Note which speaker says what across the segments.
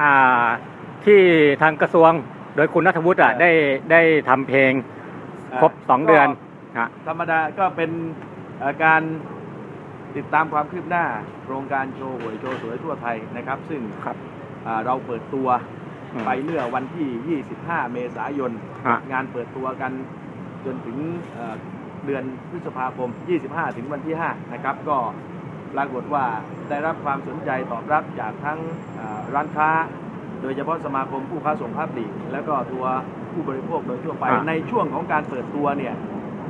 Speaker 1: อ่าที่ทางกระทรวงโดยคุณนัทวุฒิอะ
Speaker 2: เออ
Speaker 1: ได้ได้ทำเพลงครบ
Speaker 2: เอ่อ
Speaker 1: สองเดือน
Speaker 2: ก็
Speaker 1: ฮะ
Speaker 2: ธรรมดาก็เป็นเอ่อการติดตามความคืบหน้า โครงการโชว์หวยโชว์สวยทั่วไทยนะครับ ซึ่ง
Speaker 1: ครับ
Speaker 2: อ่าเราเปิดตัว
Speaker 1: อืม
Speaker 2: ไปเมื่อวันที่ 25 เมษายน
Speaker 1: ฮะ
Speaker 2: งานเปิดตัวกันจนถึงเอ่อเดือนพฤษภาคม 25 ถึงวันที่ 5 นะครับ ก็ ปรากฏว่าได้รับความสนใจตอบรับจากทั้งอ่าร้านค้า โดยเฉพาะสมาคมผู้ค้าส่งค้าปลีกแล้วก็ตัวผู้บริโภคโดยทั่วไป
Speaker 1: อ่า
Speaker 2: ในช่วงของการเปิดตัวเนี่ย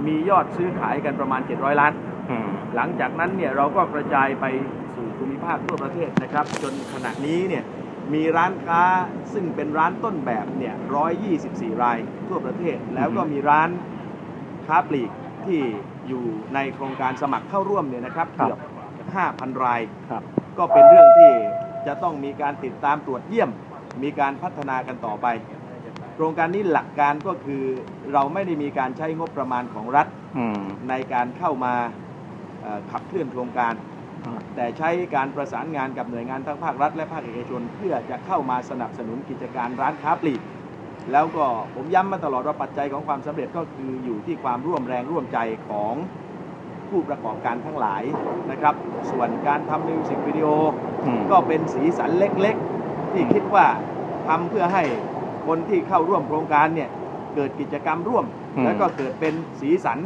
Speaker 2: มียอดซื้อขายกันประมาณ 700 ล้าน
Speaker 1: อืม
Speaker 2: หลังจากนั้นเนี่ยเราก็กระจายไปสู่ภูมิภาคทั่วประเทศนะครับ จนขณะนี้เนี่ยมีร้านค้าซึ่งเป็นร้านต้นแบบเนี่ย124 รายทั่วประเทศ แล้วก็มีร้านค้าปลีกที่อยู่ในโครงการสมัครเข้าร่วมเนี่ยนะครับ
Speaker 1: ครับ
Speaker 2: เกือบ 5,000 ราย
Speaker 1: ครับ
Speaker 2: ก็เป็นเรื่องที่จะต้องมีการติดตามตรวจเยี่ยม มีการพัฒนากันต่อไป โครงการนี้หลักการก็คือเราไม่ได้มีการใช้งบประมาณของรัฐ
Speaker 1: อืม
Speaker 2: ในการเข้ามาเอ่อขับเคลื่อนโครงการ
Speaker 1: อ่า
Speaker 2: แต่ใช้การประสานงานกับหน่วยงานทั้งภาครัฐและภาคเอกชน เพื่อจะเข้ามาสนับสนุนกิจการร้านค้าปลีก แล้วก็ผมย้ำมาตลอดว่าปัจจัยของความสำเร็จก็คืออยู่ที่ความร่วมแรงร่วมใจของ ผู้ประกอบการทั้งหลายนะครับ ส่วนการทำมิวสิกวิดีโอ
Speaker 1: อืม
Speaker 2: ก็เป็นสีสันเล็กๆ ที่คิดว่าทำเพื่อให้คนที่เข้าร่วมโครงการเนี่ยเกิดกิจกรรมร่วม
Speaker 1: อืม
Speaker 2: แล้วก็เกิดเป็นสีสัน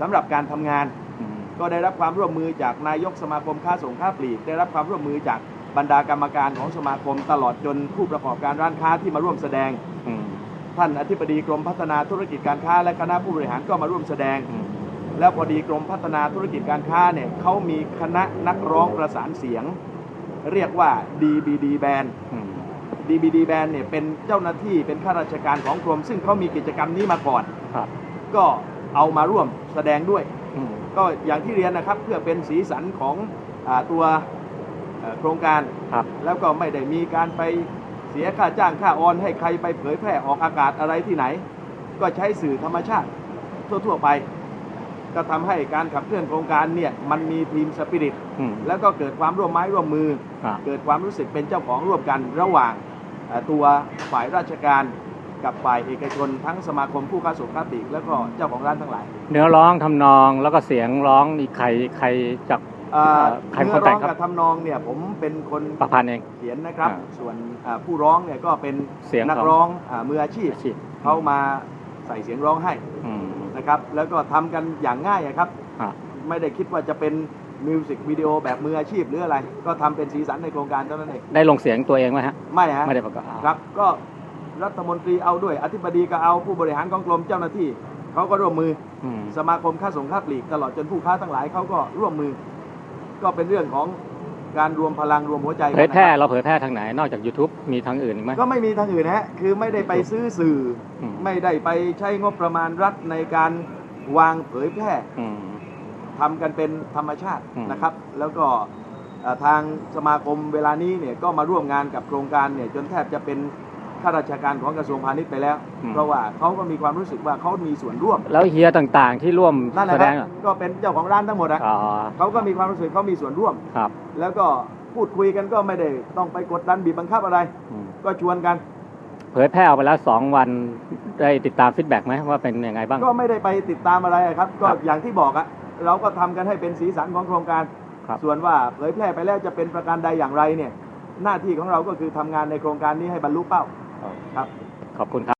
Speaker 2: สำหรับการทำงาน
Speaker 1: อืม
Speaker 2: ก็ได้รับความร่วมมือจากนายกสมาคมค้าส่งค้าปลีก ได้รับความร่วมมือจากบรรดากรรมการของสมาคมตลอดจนผู้ประกอบการร้านค้าที่มาร่วมแสดง
Speaker 1: อืม
Speaker 2: ท่านอธิบดีกรมพัฒนาธุรกิจการค้าและคณะผู้บริหารก็มาร่วมแสดง
Speaker 1: อืม
Speaker 2: แล้วพอดีกรมพัฒนาธุรกิจการค้าเนี่ยเขามีคณะนักร้องประสานเสียง เรียกว่า DBD Band
Speaker 1: อืม
Speaker 2: DBD Band เนี่ยเป็นเจ้าหน้าที่เป็นข้าราชการของกรม ซึ่งเขามีกิจกรรมนี้มาก่อน
Speaker 1: ครับ
Speaker 2: ก็เอามาร่วมแสดงด้วย
Speaker 1: อืม
Speaker 2: ก็อย่างที่เรียนนะครับเพื่อเป็นสีสันของอาตัวเอ่อโครงการ
Speaker 1: ครับ
Speaker 2: แล้วก็ไม่ได้มีการไปเสียค่าจ้างค่าออนให้ใครไปเผยแพร่ออกอากาศอะไรที่ไหน ก็ใช้สื่อธรรมชาติทั่ว ๆ ไป ก็ทำให้การขับเคลื่อนโครงการเนี่ยมันมีทีมสปิริต
Speaker 1: อืม
Speaker 2: แล้วก็เกิดความร่วมไม้ร่วมมือ
Speaker 1: ครับ
Speaker 2: เกิดความรู้สึกเป็นเจ้าของร่วมกันระหว่างเอ่อตัวฝ่ายราชการกับฝ่ายเอกชนทั้งสมาคมผู้ค้าส่งค้าปลีกแล้วก็เจ้าของร้านทั้งหลาย
Speaker 1: เนื้อร้องทำนองแล้วก็เสียงร้องนี่ใครใครจาก
Speaker 2: เอ่อ
Speaker 1: ใครเป็นคน
Speaker 2: เนื้อ
Speaker 1: แต่
Speaker 2: ร้องง
Speaker 1: ครับ
Speaker 2: กับทำนองเนี่ยผมเป็นคน
Speaker 1: ประพันธ์เอง
Speaker 2: เขียนนะครับ
Speaker 1: อ่า
Speaker 2: ส่วนอ่าผู้ร้องเนี่ยก็เป็น
Speaker 1: เสียง
Speaker 2: นัก
Speaker 1: ของ
Speaker 2: ร้องอามืออาชีพ
Speaker 1: อาชีพ
Speaker 2: เขามาใส่เสียงร้องให้
Speaker 1: อืม
Speaker 2: นะครับ แล้วก็ทำกันอย่างง่ายอะครับ
Speaker 1: อะ
Speaker 2: ไม่ได้คิดว่าจะเป็นมิวสิกวิดีโอแบบมืออาชีพหรืออะไร ก็ทำเป็นสีสันในโครงการเท่านั้นเอง
Speaker 1: ได้ลงเสียงตัวเองไหมฮะ
Speaker 2: ไม่ฮะ
Speaker 1: ไม่ได้ประกอบ
Speaker 2: ครับ ก็รัฐมนตรีเอาด้วย อธิบดีก็เอา ผู้บริหารของกรมเจ้าหน้าที่ เขาก็ร่วมมือ
Speaker 1: อืม
Speaker 2: สมาคมค้าส่งค้าปลีกตลอดจนผู้ค้าทั้งหลายเขาก็ร่วมมือ ก็เป็นเรื่องของ การรวมพลังรวมหัวใจกัน
Speaker 1: เผย
Speaker 2: นะ
Speaker 1: แพร่
Speaker 2: ครับ
Speaker 1: เราเผยแพร่ทางไหนนอกจาก YouTube มีทางอื่นอีกไหม
Speaker 2: ก็ไม่มีทางอื่นนะฮะคือไม่ได้ไปซื้อสื่ออ
Speaker 1: ม
Speaker 2: ไม่ได้ไปใช้งบประมาณรัฐในการวางเผยแพร่
Speaker 1: อืม
Speaker 2: ทำกันเป็นธรรมชาติ
Speaker 1: อืม
Speaker 2: นะครับ แล้วก็เอ่อทางสมาคมเวลานี้เนี่ยก็มาร่วมงานกับโครงการเนี่ยจนแทบจะเป็น ข้าราชการของกระทรวงพาณิชย์ไปแล้วเพราะว่าเขาก็มีความรู้สึกว่าเขามีส่วนร่วม
Speaker 1: แล้วเฮียต่างๆที่ร่วม
Speaker 2: นั่นแห
Speaker 1: แส
Speaker 2: ละค
Speaker 1: ด
Speaker 2: รับ
Speaker 1: งอะ
Speaker 2: ก็เป็นเจ้าของร้านทั้งหมดอะ
Speaker 1: อ๋อ
Speaker 2: เขาก็มีความรู้สึกเขามีส่วนร่วม
Speaker 1: ครับ
Speaker 2: แล้วก็พูดคุยกันก็ไม่ได้ต้องไปกดดันบีบบังคับอะไร
Speaker 1: อืม
Speaker 2: ก็ชวนกัน
Speaker 1: เผยแพร่ออกไปแล้วสองวันได้ติดตามฟีดแบ็กไหมว่าเป็นยังไงบ้าง
Speaker 2: ก็ไม่ได้ไปติดตามอะไรอะครับ ก็
Speaker 1: ครับ
Speaker 2: อย่างที่บอกอะเราก็ทำกันให้เป็นสีสันของโครงการ
Speaker 1: ครับ
Speaker 2: ส่วนว่าเผยแพร่ไปแล้วจะเป็นประการใดอย่างไรเนี่ย หน้าที่ของเราก็คือทำงานในโครงการนี้ให้บรรลุเป้า ครับ
Speaker 1: ขอบคุณครับ